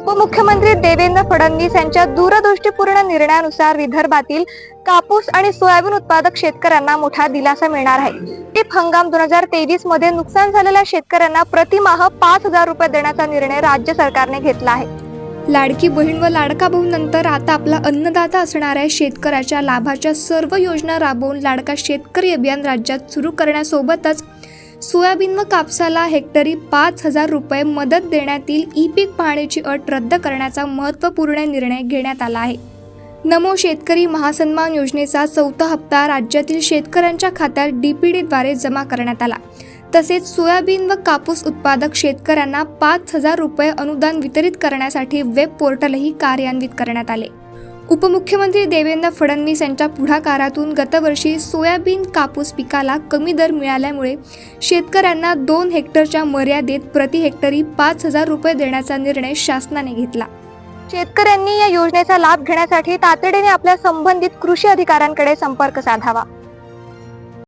उपमुख्यमंत्री देवेंद्र फडणवीस यांच्या दूरदृष्टीपूर्ण निर्णयानुसार विदर्भातील कापूस आणि सोयाबीन उत्पादक शेतकऱ्यांना मोठा दिलासा मिळणार आहे. खरीप हंगाम दोन हजार तेवीसमध्ये नुकसान झालेल्या शेतकऱ्यांना प्रतिमाह पाच हजार रुपये देण्याचा निर्णय राज्य सरकारने घेतला आहे. लाडकी बहीण व लाडका भाऊ नंतर आता आपला अन्नदाता असणाऱ्या शेतकऱ्याच्या लाभाच्या सर्व योजना राबवून लाडका शेतकरी अभियान राज्यात सुरू करण्यासोबतच सोयाबीन व कापसाला हेक्टरी पाच हजार रुपये मदत देण्यात येईल. ई पीक पाहणीची अट रद्द करण्याचा महत्त्वपूर्ण निर्णय घेण्यात आला आहे. नमो शेतकरी महासन्मान योजनेचा चौथा हप्ता राज्यातील शेतकऱ्यांच्या खात्यात डी पी डीद्वारे जमा करण्यात आला. तसेच सोयाबीन व कापूस उत्पादक शेतकऱ्यांना पाच हजार रुपये अनुदान वितरित करण्यासाठी वेब पोर्टलही कार्यान्वित करण्यात आले. उपमुख्यमंत्री देवेंद्र फडणवीस यांच्या पुढाकारातून गतवर्षी सोयाबीन कापूस पिकाला कमी दर मिळाल्यामुळे शेतकऱ्यांना दोन हेक्टरच्या मर्यादेत प्रति हेक्टरी पाच हजार रुपये देण्याचा निर्णय शासनाने घेतला. शेतकऱ्यांनी या योजनेचा लाभ घेण्यासाठी तातडीने आपल्या संबंधित कृषी अधिकाऱ्यांकडे संपर्क साधावा.